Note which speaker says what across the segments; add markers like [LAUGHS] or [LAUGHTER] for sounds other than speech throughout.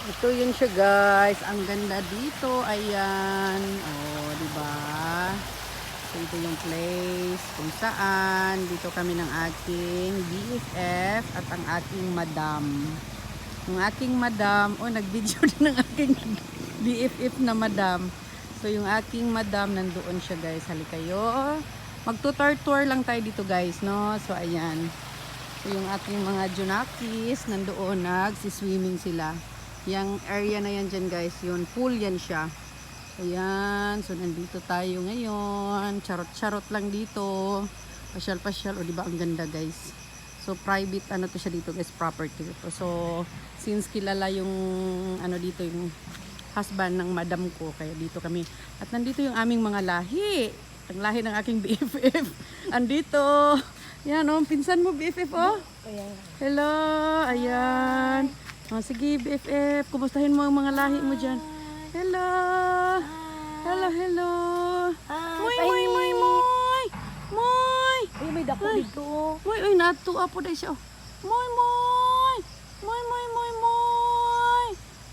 Speaker 1: Ito yun siya guys. Ang ganda dito. Ayan. Oh, di ba? So, ito yung place kung saan dito kami ng aking BFF at ang aking madam. Yung aking madam, oh, nag-video [LAUGHS] din ng aking BFF na madam. So, yung aking madam, nandoon siya guys. Halika kayo. Magtutor-tour lang tayo dito guys, no? So, ayan. So, yung ating mga junakis, nandoon, nagsiswimming sila. Yung area na yan dyan guys, yun, pool yan siya. Ayan, so nandito tayo ngayon. Charot-charot lang dito. Pasyal-pasyal, o di ba ang ganda guys. So private ano to siya dito guys, property to. So since kilala yung ano dito yung husband ng madam ko, kaya dito kami. At nandito yung aming mga lahi. Ang lahi ng aking [LAUGHS] BFF. Andito. Yan oh, pinsan mo BFF oh. Hello, ayan. Oh, sige BFF, kumustahin mo ang mga lahi mo dyan. Hello. Hello, hello. Moy, moy, moy, moy. Moy.
Speaker 2: Ay, may dako dito. oh.
Speaker 1: Moy, uy, natuwa po dahil siya. oh. Moy, moy. Moy, moy, moy, moy.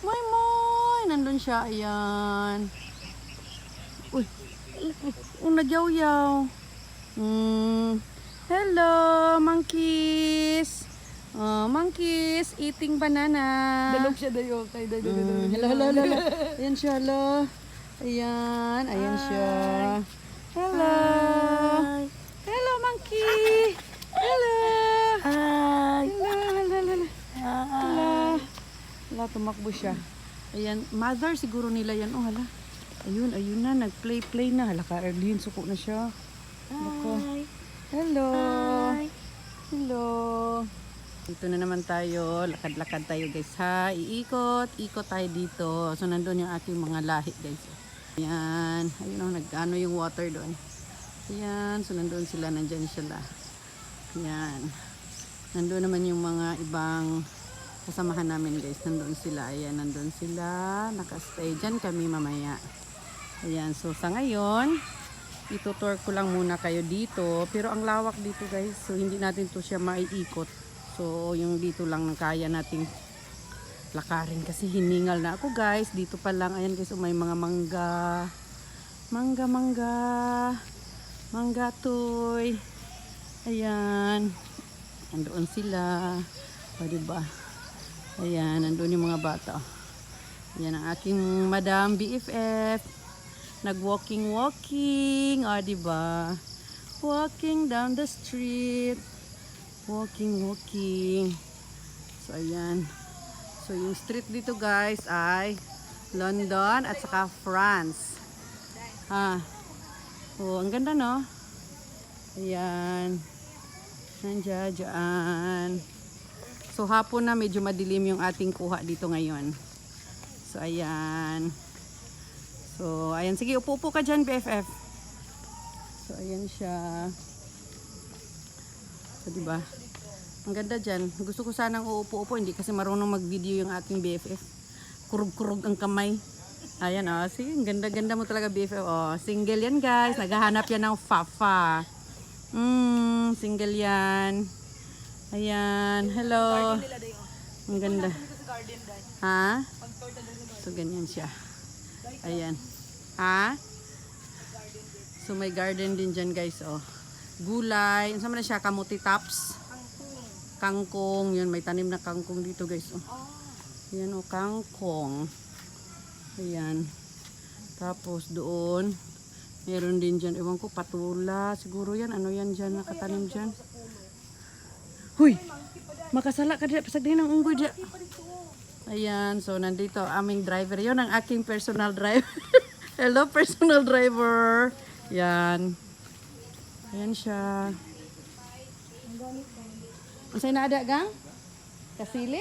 Speaker 1: Moy, moy. Nandun siya, ayan. Uy, ang nagyaw-yaw. Hmm. Hello, monkeys. Oh, monkeys eating banana.
Speaker 2: Dalog siya dayo. Kay dayo.
Speaker 1: Mm, hello, hello, hello. Ayan siya, hello. Ayan, ayan siya. Hello. Hello, monkey. Hello.
Speaker 2: Hi.
Speaker 1: Hello, hello, hello.
Speaker 2: Hi.
Speaker 1: Hello. Hala, tumakbo siya. Ayan, mother siguro nila yan. Oh, hala. Ayun, ayun na, nag-play-play na. Hala ka, Erlene, suko na siya.
Speaker 2: Hi.
Speaker 1: Hello.
Speaker 2: Hi.
Speaker 1: Dito na naman tayo. Lakad-lakad tayo guys ha. Iikot. Ikot tayo dito. So nandun yung aking mga lahi guys. Ayan. Ayun o. Nag-ano yung water doon. Ayan. So nandun sila. Nandyan sila. Ayan. Nandun naman yung mga ibang kasamahan namin guys. Nandun sila. Ayan. Nandun sila. Nakastay dyan kami mamaya. Ayan. So sa ngayon, itutour ko lang muna kayo dito. Pero ang lawak dito guys. So hindi natin to siya maiikot. So yung dito lang ang kaya nating lakarin kasi hiningal na ako guys. Dito pa lang. Ayan guys. oh, may mga mangga. Mangga, mangga. Mangga toy. Ayan. Andoon sila. O diba? Ayan. Andoon yung mga bata. Ayan ang aking Madam BFF nag-walking walking, ah, di ba? Walking down the street. Walking walking. So ayan. So yung street dito guys ay London at saka France. Ha. Oh, ang ganda no? Ayan. Nandiyan, dyan. So hapon na medyo madilim yung ating kuha dito ngayon. So ayan. So, ayan. Sige, upo-upo ka dyan, BFF. So, ayan siya. So, diba? Ang ganda dyan. Gusto ko sanang uupo-upo. Hindi kasi marunong mag-video yung aking BFF. Kurug-kurug ang kamay. Ayan, oh. Sige, ang ganda-ganda mo talaga, BFF. Oh, single yan, guys. Naghahanap yan ng fafa. Mm, single yan. Ayan. Hello. Ang ganda. Ha? So, ganyan siya. Ayan. Ha? So may garden din dyan guys, oh. Gulay. Ano na siya? Kamuti tops. Kangkong. Yun, may tanim na kangkong dito guys, oh. Ayan, oh, kangkong. Ayan. Tapos doon, meron din dyan, ewan ko, patula. Siguro yan, ano yan dyan, nakatanim dyan. Huy! Makasala ka dyan, pasag din ng unggoy dyan. Ayan, so nandito aming driver. Yon ang aking personal driver. [LAUGHS] Hello, personal driver. Yan. Ayan siya. Ang sa'yo na ada, gang? Kasili?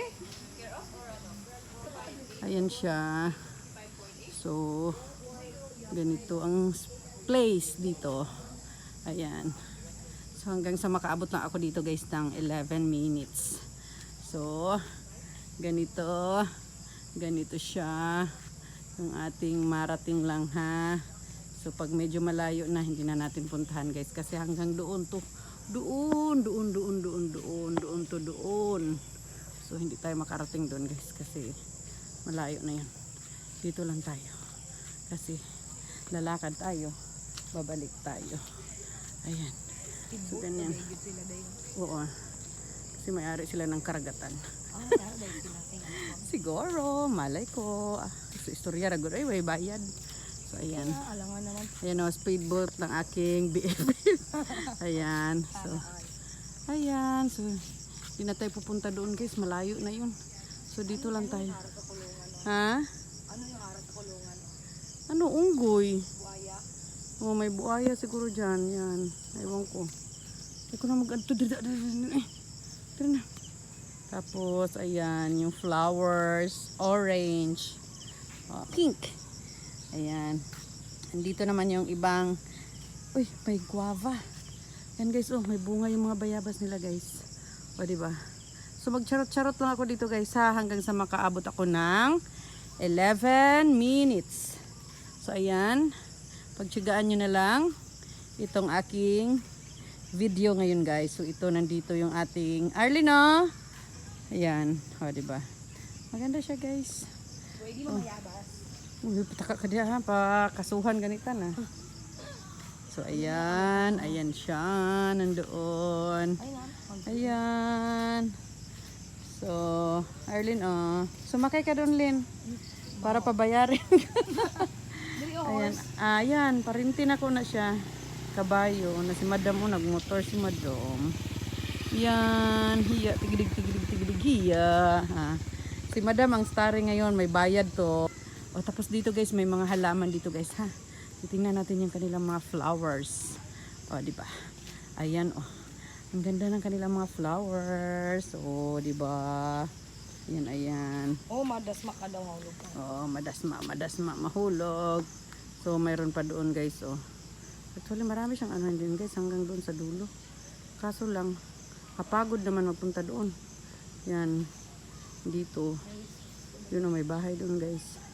Speaker 1: Ayan siya. So, ganito ang place dito. Ayan. So, hanggang sa makaabot na ako dito guys ng 11 minutes. So, ganito ganito siya yung ating marating lang ha so pag medyo malayo na hindi na natin puntahan guys kasi hanggang doon to doon doon doon doon doon doon to doon so hindi tayo makarating doon guys kasi Malayo na yun. Dito lang tayo. Kasi lalakad tayo. Babalik tayo. Ayan. So, ganyan. Oo. Kasi may-ari sila ng karagatan. [LAUGHS] Siguro, malay ko. Ah, Sa istorya, ragod, ay, may bayad. So, ayan.
Speaker 2: Alangan naman.
Speaker 1: Ayan o, speedboat ng aking BFF. [LAUGHS] ayan. So, ayan. So, hindi na tayo pupunta doon guys. Malayo na yun. So, dito lang tayo. Ha?
Speaker 2: Ano yung harap sa kulungan?
Speaker 1: Ano, unggoy?
Speaker 2: Buaya?
Speaker 1: Oh, may buaya siguro dyan. Yan. Ewan ko. Hindi ko na mag-adto. Eh. Dito na. Tapos, ayan, yung flowers, orange, oh, pink. Ayan. Andito naman yung ibang, uy, may guava. Yan guys, oh, may bunga yung mga bayabas nila guys. O, di ba? So, magcharot-charot lang ako dito guys, ha, hanggang sa makaabot ako ng 11 minutes. So, ayan. Pagtsagaan nyo na lang itong aking video ngayon guys. So, ito, nandito yung ating Arlene, oh. Ayan. O, di ba? Maganda siya guys.
Speaker 2: Pwede mamayabas.
Speaker 1: Uy, pataka ka diya ha, pa kasuhan ganita na. So ayan, ayan siya, nandoon. Ayan. So, Arlene, oh. Sumakay ka doon, Lin. Para pabayarin.
Speaker 2: Oh.
Speaker 1: ayan, ayan, parintin ako na siya. Kabayo, na si Madam, oh, nagmotor si Madam. Yan, hiya, tigidig, tigidig, tigidig, hiya. Ha. Si Madam ang starring ngayon, may bayad to. O tapos dito guys, may mga halaman dito guys ha. Titingnan natin yung kanilang mga flowers. O, di ba? Ayan oh. Ang ganda ng kanilang mga flowers. O, di ba? Ayan, ayan.
Speaker 2: Oh, madas makadaw hulog ka.
Speaker 1: Oo, madasma, madasma, mahulog. So, mayroon pa doon guys, oh. Actually, marami siyang ano din guys, hanggang doon sa dulo. Kaso lang, kapagod naman magpunta doon. Yan, dito. Yun oh, may bahay doon guys.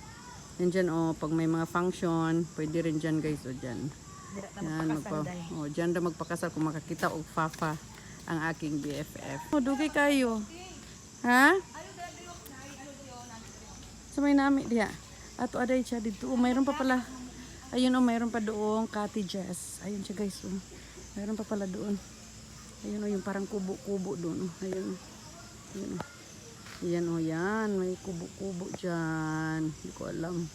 Speaker 1: Yan dyan, oh, pag may mga function, pwede rin dyan guys, oh, dyan. Yan, magpa, oh, dyan na magpakasal kung makakita og fafa ang aking BFF. Oh, dugay kayo. Ha? Sa may nami diya. Ato aday siya dito. Oh, mayroon pa pala. Ayun oh, mayroon pa doon cottages. Ayun siya guys. Oh. Mayroon pa pala doon. Ayun oh, yung parang kubo-kubo doon. Oh. Ayun. oh. Ayun oh. Ayan oh, yan. May kubo-kubo dyan. Hindi ko alam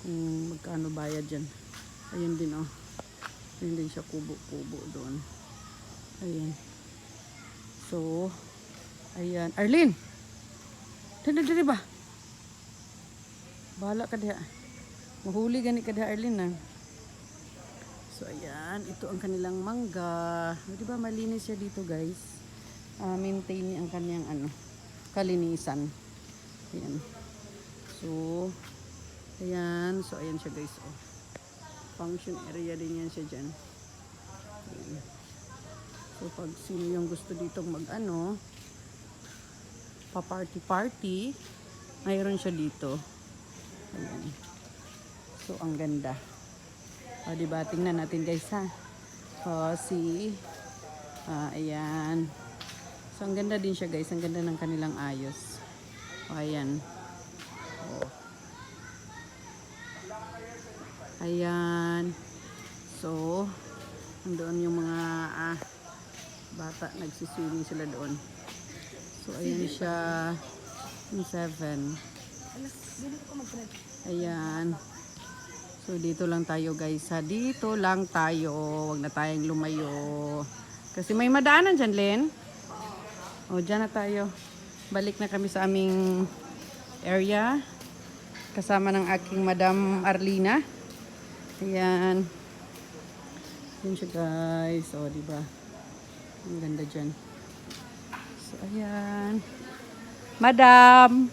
Speaker 1: kung magkano bayad dyan. Ayun din oh. Ayun din siya kubo-kubo doon. Ayan. So, ayan. Arlene! Dali, dali ba? Bahala ka diha. Mahuli gani ka diha, Arlene. ah. So, ayan. Ito ang kanilang mangga. O, di ba malinis siya dito, guys? Ah, maintain niya ang kanyang ano, kalinisan. Ayan. So, ayan. So, ayan siya, guys. Oh. Function area din yan siya dyan. Ayan. So, pag sino yung gusto ditong mag-ano, pa-party-party, mayroon siya dito. Ayan. So, ang ganda. O, diba? Tingnan natin guys, ha? O, si... Ah, ayan. So, ang ganda din siya guys. Ang ganda ng kanilang ayos. O, ayan. O. Ayan. So, nandoon yung mga ah, bata. Nagsiswimming sila doon. So, ayan siya. Yung seven. Ayan. So dito lang tayo guys ha. Dito lang tayo. Huwag na tayong lumayo. Kasi may madaanan dyan, Len. O, dyan na tayo. Balik na kami sa aming area. Kasama ng aking Madam Arlina. Ayan. Yun siya guys. O, diba? Ang ganda dyan. So, ayan. Madam!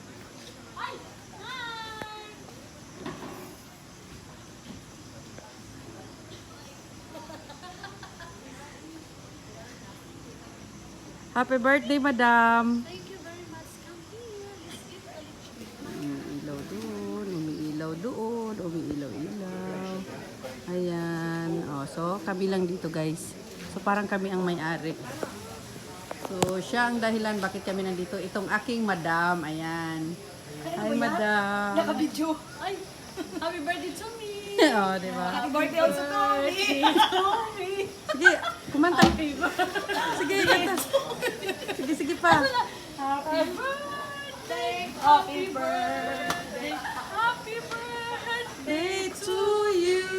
Speaker 1: Happy birthday, madam!
Speaker 2: Thank you very much. Come here.
Speaker 1: Umiilaw doon, umiilaw doon, umiilaw-ilaw. Ayan. Oh, so, kami lang dito, guys. So, parang kami ang may-ari. So, siya ang dahilan bakit kami nandito. Itong aking madam, ayan. Hi, madam.
Speaker 2: Naka-video. Ay, happy birthday to me. [LAUGHS]
Speaker 1: oh, di ba?
Speaker 2: Happy birthday also to me.
Speaker 1: Sige, kumanta. Sige, kanta. Sige, sige pa.
Speaker 2: Happy birthday, happy birthday, happy birthday.
Speaker 1: Day to you.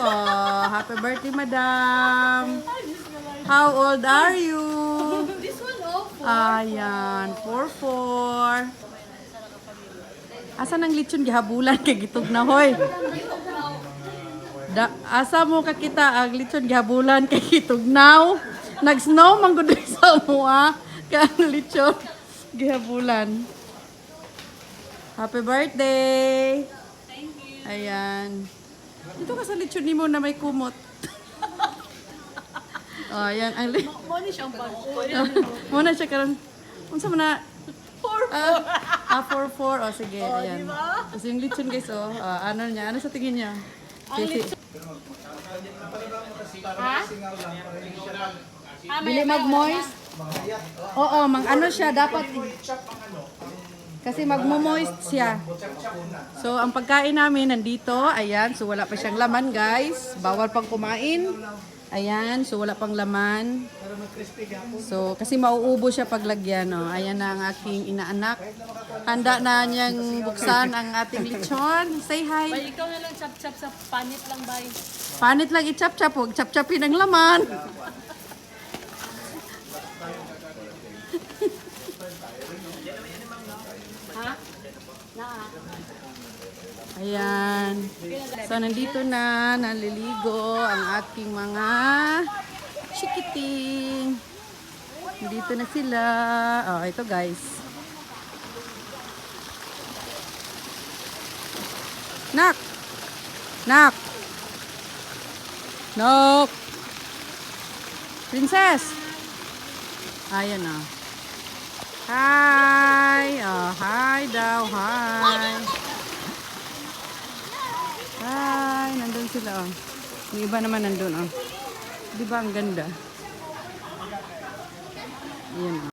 Speaker 1: Oh, happy birthday, madam. How old are you?
Speaker 2: This one awful.
Speaker 1: Ayan, 4-4. Asa nang lechon gihabulan kay gitog na hoy? Da, asa mo ka kita ang lechon gihabulan kay gitugnaw? Nag-snow man gud [LAUGHS] sa mo ah. Kaya ang lechon gihabulan. Happy birthday!
Speaker 2: Thank you.
Speaker 1: Ayan. Dito ka sa lechon nimo na may kumot. [LAUGHS] oh, ayan ang li-
Speaker 2: Money siyang bag. [LAUGHS]
Speaker 1: Muna siya karon. Unsa man na? 4 Ah, 4 4. Oh, sige, ayan. Kasi yung lechon guys, oh. Ah, ano niya? Ano sa tingin niya? Kasi, Bili mag-moist? Oo, mag ano siya, dapat kasi magmo-moist siya. So, ang pagkain namin nandito, ayan, so wala pa siyang laman, guys. Bawal pang kumain. Ayan, so wala pang laman. So, kasi mauubo siya paglagyan, no. Ayan na ang aking inaanak. Handa na niyang buksan ang ating lechon. Say hi.
Speaker 2: Bay, ikaw na lang chap-chap sa panit lang, bay.
Speaker 1: Panit lang i-chap-chap, huwag chap-chapin ang laman.
Speaker 2: Ha?
Speaker 1: Ayan. So, nandito na, naliligo ang aking mga chikiting. Nandito na sila. Oh, ito guys. Nak! Nak! Nok! Princess! Ayan na. Hi! Oh, hi daw. Hi! Hi! Nandun sila, oh. Yung iba naman nandun, oh. Di ba ang ganda? Ayan, oh.